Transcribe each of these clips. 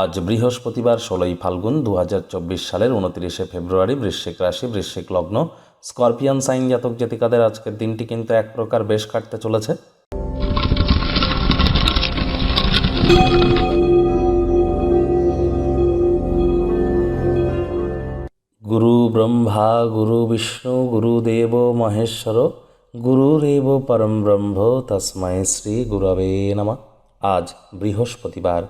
আজ বৃহস্পতিবার ষোলোই ফাল্গুন দু হাজার চব্বিশ সালের উনত্রিশে ফেব্রুয়ারি বৃশ্চিক রাশি, বৃশ্চিক লগ্ন। স্করপিয়ান, সাইন জাতক জাতিকাদের আজকের দিনটি কিন্তু এক প্রকার বেশ কাটতে চলেছে। গুরু ব্রহ্মা, গুরু বিষ্ণু গুরুদেব মহেশ্বর গুরুরেব পরম ব্রহ্ম, তস্মৈ শ্রী গুরবে নমঃ। আজ বৃহস্পতিবার।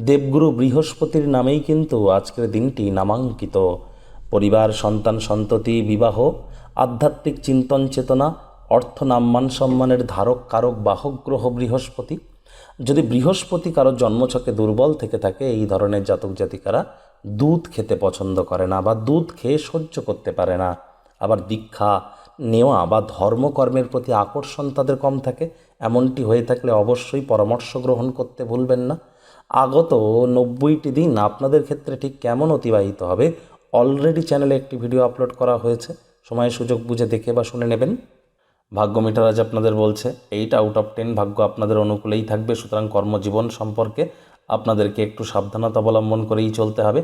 দেবগুরু বৃহস্পতির নামেই কিন্তু আজকের দিনটি নামাঙ্কিত। পরিবার, সন্তান, সন্ততি, বিবাহ, আধ্যাত্মিক চিন্তন চেতনা, অর্থ নাম্মান সম্মানের ধারক, কারক, বাহক, গ্রহ, বৃহস্পতি। যদি বৃহস্পতি কারও জন্মছকে দুর্বল থেকে থাকে, এই ধরনের জাতক জাতিকারা দুধ খেতে পছন্দ করে না বা দুধ খেয়ে সহ্য করতে পারে না। আবার দীক্ষা নেওয়া বা ধর্মকর্মের প্রতি আকর্ষণ তাদের কম থাকে। এমনটি হয়ে থাকলে অবশ্যই পরামর্শ গ্রহণ করতে ভুলবেন না। আগত নব্বইটি দিন আপনাদের ক্ষেত্রে ঠিক কেমন অতিবাহিত হবে? অলরেডি চ্যানেলে একটি ভিডিও আপলোড করা হয়েছে। সময় সুযোগ বুঝে দেখে বা শুনে নেবেন। ভাগ্য মিটার আজ আপনাদের বলছে এইট আউট অফ টেন ভাগ্য আপনাদের অনুকূলেই থাকবে, সুতরাং কর্মজীবন সম্পর্কে আপনাদেরকে একটু সাবধানতা অবলম্বন করেই চলতে হবে।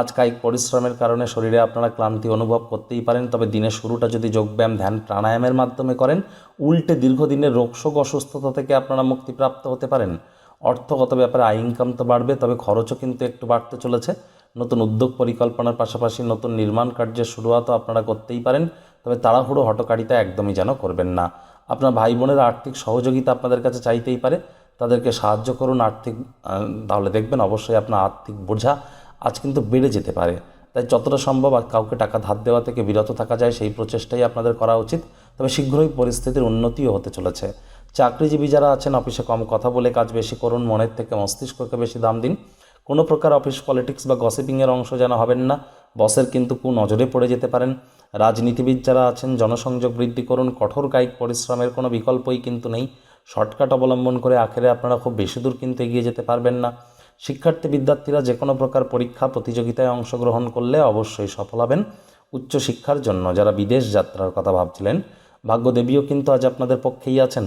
আজ কায়িক পরিশ্রমের কারণে শরীরে আপনারা ক্লান্তি অনুভব করতেই পারেন, তবে দিনের শুরুটা যদি যোগব্যায়াম, ধ্যান, প্রাণায়ামের মাধ্যমে করেন, উল্টে দীর্ঘদিনের রোগশোক, অসুস্থতা থেকে আপনারা মুক্তিপ্রাপ্ত হতে পারেন। অর্থগত ব্যাপারে আয় ইনকাম তো বাড়বে, তবে খরচও কিন্তু একটু বাড়তে চলেছে। নতুন উদ্যোগ পরিকল্পনার পাশাপাশি নতুন নির্মাণ কার্যের শুরুয়াতও আপনারা করতেই পারেন, তবে তাড়াহুড়ো হটকারিতা একদমই যেন করবেন না। আপনার ভাই বোনের আর্থিক সহযোগিতা আপনাদের কাছে চাইতেই পারে, তাদেরকে সাহায্য করুন আর্থিক তাহলে দেখবেন অবশ্যই আপনার আর্থিক বোঝা আজ কিন্তু বেড়ে যেতে পারে। তাই যতটা সম্ভব আর কাউকে টাকা ধার দেওয়া থেকে বিরত থাকা যায়, সেই প্রচেষ্টাই আপনাদের করা উচিত, তবে শীঘ্রই পরিস্থিতির উন্নতিও হতে চলেছে। চাকরিজীবী যারা আছেন অফিসে কম কথা বলে কাজ বেশি করুন, মনের থেকে মস্তিষ্ককে বেশি দাম দিন। কোনো প্রকার অফিস পলিটিক্স বা গসিপিংয়ের অংশ যেন হবেন না। বসের কিন্তু কু নজরে পড়ে যেতে পারেন। রাজনীতিবিদ যারা আছেন, জনসংযোগ বৃদ্ধি করুন। কঠোর কায়িক পরিশ্রমের কোনো বিকল্পই কিন্তু নেই। শর্টকাট অবলম্বন করে আখেরে আপনারা খুব বেশি দূর কিন্তু এগিয়ে যেতে পারবেন না। শিক্ষার্থী, বিদ্যার্থীরা যে কোনো প্রকার পরীক্ষা, প্রতিযোগিতায় অংশগ্রহণ করলে অবশ্যই সফল হবেন। উচ্চশিক্ষার জন্য যারা বিদেশ যাত্রার কথা ভাবছিলেন, ভাগ্যদেবীও কিন্তু আজ আপনাদের পক্ষেই আছেন।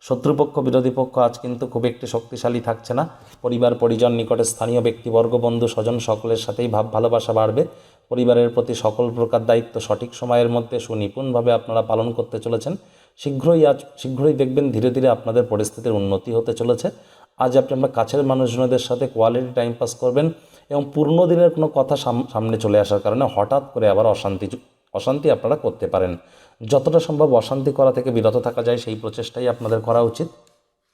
শত্রুপক্ষ, বিরোধী পক্ষ আজ কিন্তু খুব একটি শক্তিশালী থাকছে না। পরিবার, পরিজন, নিকটে স্থানীয় ব্যক্তিবর্গ বন্ধু, স্বজন সকলের সাথেই ভাব, ভালোবাসা বাড়বে। পরিবারের প্রতি সকল প্রকার দায়িত্ব সঠিক সময়ের মধ্যে সুনিপুণভাবে আপনারা পালন করতে চলেছেন। শীঘ্রই আজ, শীঘ্রই দেখবেন ধীরে ধীরে আপনাদের পরিস্থিতির উন্নতি হতে চলেছে। আজ আপনি আপনার কাছের মানুষজনদের সাথে কোয়ালিটি টাইম পাস করবেন এবং পূর্ণ দিনের কোনো কথা সাম- সামনে চলে আসার কারণে হঠাৎ করে আবার অশান্তি অশান্তি আপনারা করতে পারেন। যতটা সম্ভব অশান্তি করা থেকে বিরত থাকা যায়, সেই প্রচেষ্টাই আপনাদের করা উচিত।